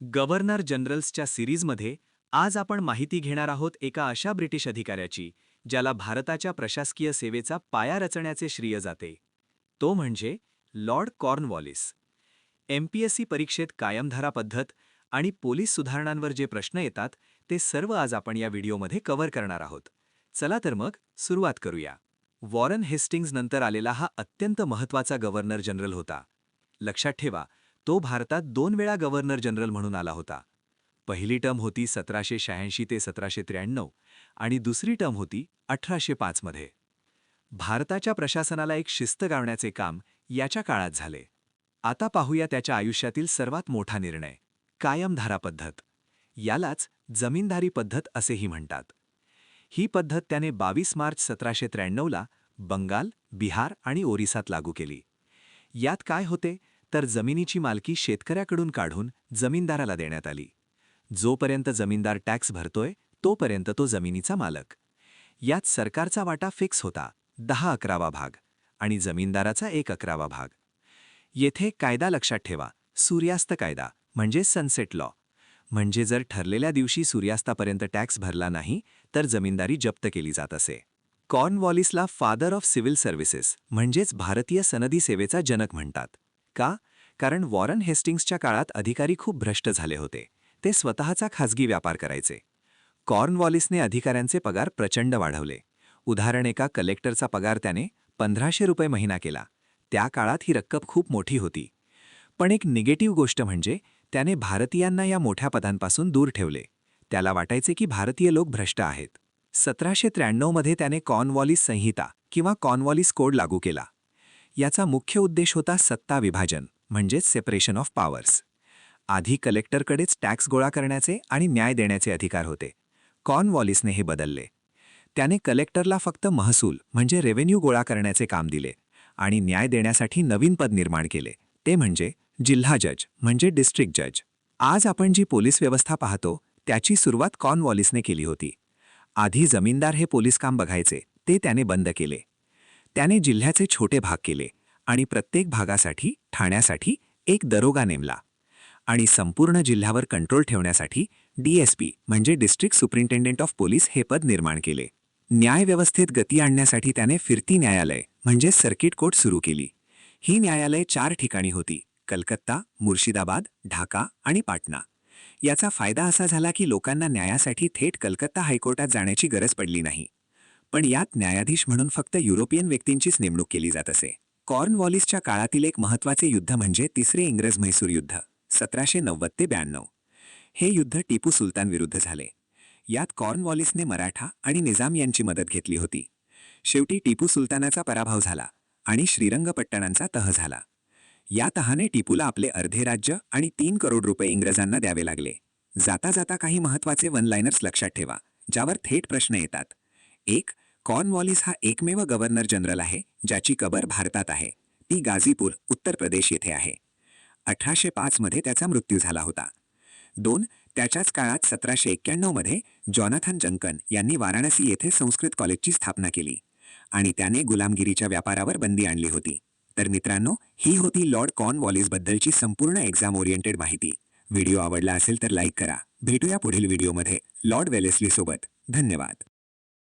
Governor जनरल्सच्या सिरीजमध्ये आज आपण माहिती घेणार आहोत एका अशा ब्रिटिश अधिकाऱ्याची ज्याला भारताच्या प्रशासकीय सेवेचा पाया रचण्याचे श्रेय जाते. तो म्हणजे लॉर्ड कॉर्नवॉलिस. एमपीएससी परीक्षेत कायमधारा पद्धत आणि पोलीस सुधारणांवर जे प्रश्न येतात ते सर्व आज आपण या व्हिडिओमध्ये कव्हर करणार आहोत. चला तर मग सुरुवात करूया. वॉरन हेस्टिंग्ज नंतर आलेला हा अत्यंत महत्त्वाचा गव्हर्नर जनरल होता. लक्षात ठेवा तो भारतात दोन वेळा गव्हर्नर जनरल म्हणून आला होता. पहिली टर्म होती सतराशे शहाऐंशी ते सतराशे त्र्याण्णव आणि दुसरी टर्म होती अठराशे पाचमध्ये भारताच्या प्रशासनाला एक शिस्त गावण्याचे काम याच्या काळात झाले. आता पाहूया त्याच्या आयुष्यातील सर्वात मोठा निर्णय कायमधारा पद्धत. यालाच जमीनदारी पद्धत असेही म्हणतात. ही पद्धत त्याने बावीस मार्च सतराशे त्र्याण्णवला बंगाल बिहार आणि ओरिसात लागू केली. यात काय होते? तर जमिनीची मालकी शेतकऱ्याकडून काढून जमीनदाराला देण्यात आली. जोपर्यंत जमीनदार टॅक्स भरतोय तोपर्यंत तो जमिनीचा मालक. यात सरकारचा वाटा फिक्स होता दहा अकरावा भाग आणि जमीनदाराचा एक अकरावा भाग. येथे कायदा लक्षात ठेवा सूर्यास्त कायदा म्हणजे सनसेट लॉ म्हणजे जर ठरलेल्या दिवशी सूर्यास्तापर्यंत टॅक्स भरला नाही तर जमीनदारी जप्त केली जात असे. कॉर्नवॉलिसला फादर ऑफ सिव्हिल सर्व्हिसेस म्हणजेच भारतीय सनदी सेवेचा जनक म्हणतात. का? कारण वॉरन हेस्टिंग्सच्या काळात अधिकारी खूप भ्रष्ट झाले होते. ते स्वतःचा खाजगी व्यापार करायचे. कॉर्नवॉलिसने अधिकाऱ्यांचे पगार प्रचंड वाढवले. उदाहरण एका कलेक्टरचा पगार त्याने पंधराशे रुपये महिना केला. त्या काळात ही रक्कम खूप मोठी होती. पण एक निगेटिव्ह गोष्ट म्हणजे त्याने भारतीयांना या मोठ्या पदांपासून दूर ठेवले. त्याला वाटायचे की भारतीय लोक भ्रष्ट आहेत. सतराशे त्र्याण्णवमध्ये त्याने कॉर्नवॉलिस संहिता किंवा कॉर्नवॉलिस कोड लागू केला. याचा मुख्य उद्देश होता सत्ता विभाजन. म्हणजेच सेपरेशन ऑफ पॉवर्स आधी कलेक्टरकडेच टॅक्स गोळा करण्याचे आणि न्याय देण्याचे अधिकार होते. कॉर्नवॉलिसने हे बदलले. त्याने कलेक्टरला फक्त महसूल म्हणजे रेव्हेन्यू गोळा करण्याचे काम दिले आणि न्याय देण्यासाठी नवीन पद निर्माण केले. ते म्हणजे जिल्हा जज म्हणजे डिस्ट्रिक्ट जज आज आपण जी पोलीस व्यवस्था पाहतो त्याची सुरुवात कॉर्नवॉलिसने केली होती. आधी जमीनदार हे पोलीस काम बघायचे ते त्याने बंद केले. त्याने जिल्ह्याचे छोटे भाग केले. आणि प्रत्येक भागासाठी ठाण्यासाठी एक दरोगा नेमला आणि संपूर्ण जिल्ह्यावर कंट्रोल ठेवण्यासाठी डीएसपी म्हणजे डिस्ट्रिक्ट सुपरिंटेंडेंट ऑफ पोलीस हे पद निर्माण केले. न्यायव्यवस्थेत गती आणण्यासाठी त्याने फिरती न्यायालय म्हणजे सर्किट कोर्ट सुरू केली. ही न्यायालय चार ठिकाणी होती कलकत्ता मुर्शिदाबाद ढाका आणि पाटणा. याचा फायदा असा झाला की लोकांना न्यायासाठी थेट कलकत्ता हायकोर्टात जाण्याची गरज पडली नाही. पण यात न्यायाधीश म्हणून फक्त युरोपियन व्यक्तींचीच नेमणूक केली जात असे. कॉर्नवॉलिसच्या काळातील एक महत्त्वाचे युद्ध म्हणजे तिसरे इंग्रज म्हैसूर युद्ध सतराशे नव्वद ते ब्याण्णव. हे युद्ध टिपू सुलतान विरुद्ध झाले. यात कॉर्नवॉलिसने मराठा आणि निजाम यांची मदत घेतली होती. शेवटी टिपू सुलतानाचा पराभव झाला आणि श्रीरंगपट्टणांचा तह झाला. या तहाने टिपूला आपले अर्धे राज्य आणि तीन करोड रुपये इंग्रजांना द्यावे लागले. जाता जाता काही महत्त्वाचे वन लाईनर्स लक्षात ठेवा ज्यावर थेट प्रश्न येतात. एक कॉर्नवॉलिस हा एकमेव गव्हर्नर जनरल आहे ज्याची कबर भारतात आहे. ती गाझीपूर उत्तर प्रदेश येथे आहे. अठराशे पाचमध्ये त्याचा मृत्यू झाला होता. दोन त्याच्याच काळात सतराशे एक्क्याण्णवमध्ये जॉनाथन जंकन यांनी वाराणसी येथे संस्कृत कॉलेजची स्थापना केली आणि त्याने गुलामगिरीच्या व्यापारावर बंदी आणली होती. तर मित्रांनो ही होती लॉर्ड कॉर्नवॉलिसबद्दलची संपूर्ण एक्झाम ओरिएंटेड माहिती. व्हिडिओ आवडला असेल तर लाईक करा. भेटूया पुढील व्हिडिओमध्ये. लॉर्ड वेलेस्ली सोबत. धन्यवाद.